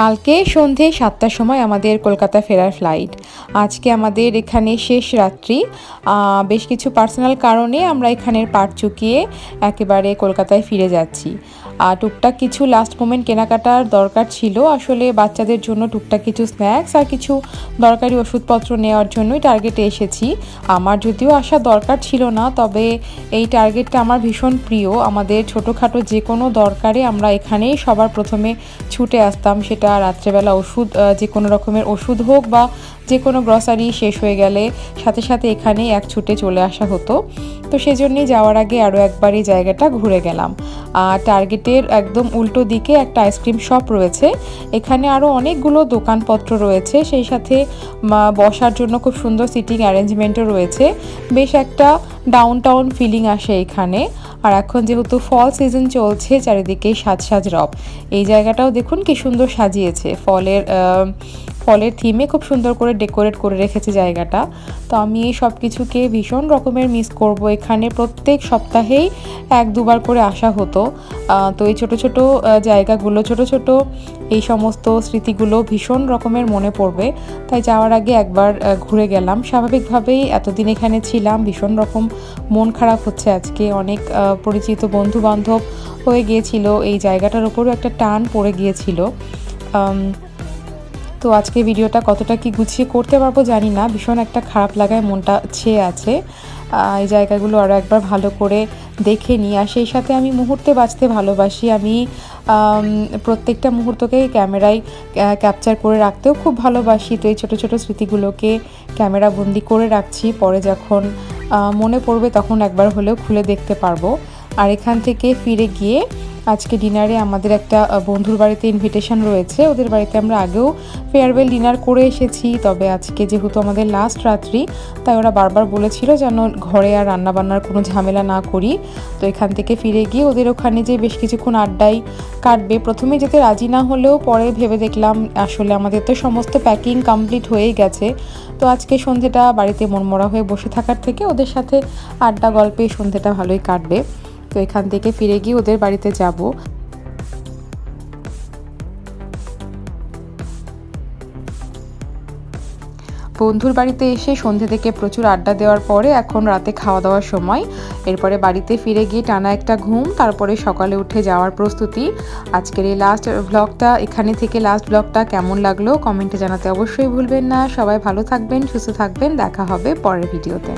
কালকে সন্ধে সাতটার সময় আমাদের কলকাতা ফেরার ফ্লাইট আজকে আমাদের এখানে শেষ রাত্রি। বেশ কিছু পার্সোনাল কারণে আমরা এখানের পাট চুকিয়ে একেবারে কলকাতায় ফিরে যাচ্ছি। আর টুকটাক কিছু লাস্ট মোমেন্ট কেনাকাটার দরকার ছিল। আসলে বাচ্চাদের জন্য টুকটাক কিছু স্ন্যাক্স আর কিছু দরকারি ওষুধপত্র নেওয়ার জন্যই টার্গেটে এসেছি। আমার যদিও আসা দরকার ছিল না, তবে এই টার্গেটটা আমার ভীষণ প্রিয়। আমাদের ছোটোখাটো যে কোনো দরকারে আমরা এখানেই সবার প্রথমে ছুটে আসতাম। সেটা রাত্রেবেলা ওষুধ যে কোনো রকমের ওষুধ হোক বা যে কোনো গ্রসারি শেষ হয়ে গেলে সাথে সাথে এখানেই এক ছুটে চলে আসা হতো। তো সেজন্যই যাওয়ার আগে আরও একবার এই জায়গাটা ঘুরে গেলাম। আর টার্গেটের একদম উল্টো দিকে একটা আইসক্রিম শপ রয়েছে। এখানে আরও অনেকগুলো দোকানপত্র রয়েছে। সেই সাথে বসার জন্য খুব সুন্দর সিটিং অ্যারেঞ্জমেন্টও রয়েছে। বেশ একটা ডাউন টাউন ফিলিং আসে এখানে। আর এখন যেহেতু ফল সিজন চলছে, চারিদিকে সাজ সাজ রব। এই জায়গাটাও দেখুন কি সুন্দর সাজিয়েছে। ফলের ফলের থিমে খুব সুন্দর করে ডেকোরেট করে রেখেছে জায়গাটা। তো আমি এই সব কিছুকে ভীষণ রকমের মিস করব। এখানে প্রত্যেক সপ্তাহেই এক দুবার করে আসা হতো। তো এই ছোট ছোট জায়গাগুলো, ছোট ছোট এই সমস্ত স্মৃতিগুলো ভীষণ রকমের মনে পড়বে। তাই যাওয়ার আগে একবার ঘুরে গেলাম। স্বাভাবিকভাবেই এতদিন এখানে ছিলাম, ভীষণ রকম মন খারাপ হচ্ছে আজকে। অনেক পরিচিত বন্ধু বান্ধব হয়ে গিয়েছিল। এই জায়গাটার উপরও একটা টান পড়ে গিয়েছিল। তো আজকে ভিডিওটা কতটা কি গুছিয়ে করতে পারব জানি না। ভীষণ একটা খারাপ লাগায় মনটা ছেয়ে আছে। এই জায়গাগুলো আরও একবার ভালো করে দেখে নিই। আর সেই সাথে আমি মুহূর্তে বাঁচতে ভালোবাসি। আমি প্রত্যেকটা মুহূর্তকে ক্যামেরায় ক্যাপচার করে রাখতেও খুব ভালোবাসি। তো এই ছোটো ছোটো স্মৃতিগুলোকে ক্যামেরা বন্দি করে রাখছি। পরে যখন মনে পড়বে তখন একবার হলেও খুলে দেখতে পারব। আর এখান থেকে ফিরে গিয়ে আজকে ডিনারে আমাদের একটা বন্ধুর বাড়িতে ইনভিটেশন রয়েছে। ওদের বাড়িতে আমরা আগেও ফেয়ারওয়েল ডিনার করে এসেছি, তবে আজকে যেহেতু আমাদের লাস্ট রাত্রি, তাই ওরা বারবার বলেছিল যেন ঘরে আর রান্নাবান্নার কোনো ঝামেলা না করি। তো এখান থেকে ফিরে গিয়ে ওদের ওখানে যে বেশ কিছুক্ষণ আড্ডাই কাটবে। প্রথমে যেতে রাজি না হলেও পরে ভেবে দেখলাম, আসলে আমাদের তো সমস্ত প্যাকিং কমপ্লিট হয়েই গেছে। তো আজকে সন্ধেটা বাড়িতে মনমরা হয়ে বসে থাকার থেকে ওদের সাথে আড্ডা গল্পে সন্ধেটা ভালোই কাটবে। তো এখান থেকে ফিরে গিয়ে ওদের বাড়িতে যাব। বন্ধুর বাড়িতে এসে সন্ধে থেকে প্রচুর আড্ডা দেওয়ার পরে এখন রাতে খাওয়া দাওয়ার সময়। এরপরে বাড়িতে ফিরে গিয়ে টানা একটা ঘুম, তারপরে সকালে উঠে যাওয়ার প্রস্তুতি। আজকের এই লাস্ট ব্লগটা এখানে থেকে লাস্ট ব্লগটা কেমন লাগল কমেন্টে জানাতে অবশ্যই ভুলবেন না। সবাই ভালো থাকবেন, সুস্থ থাকবেন। দেখা হবে পরের ভিডিওতে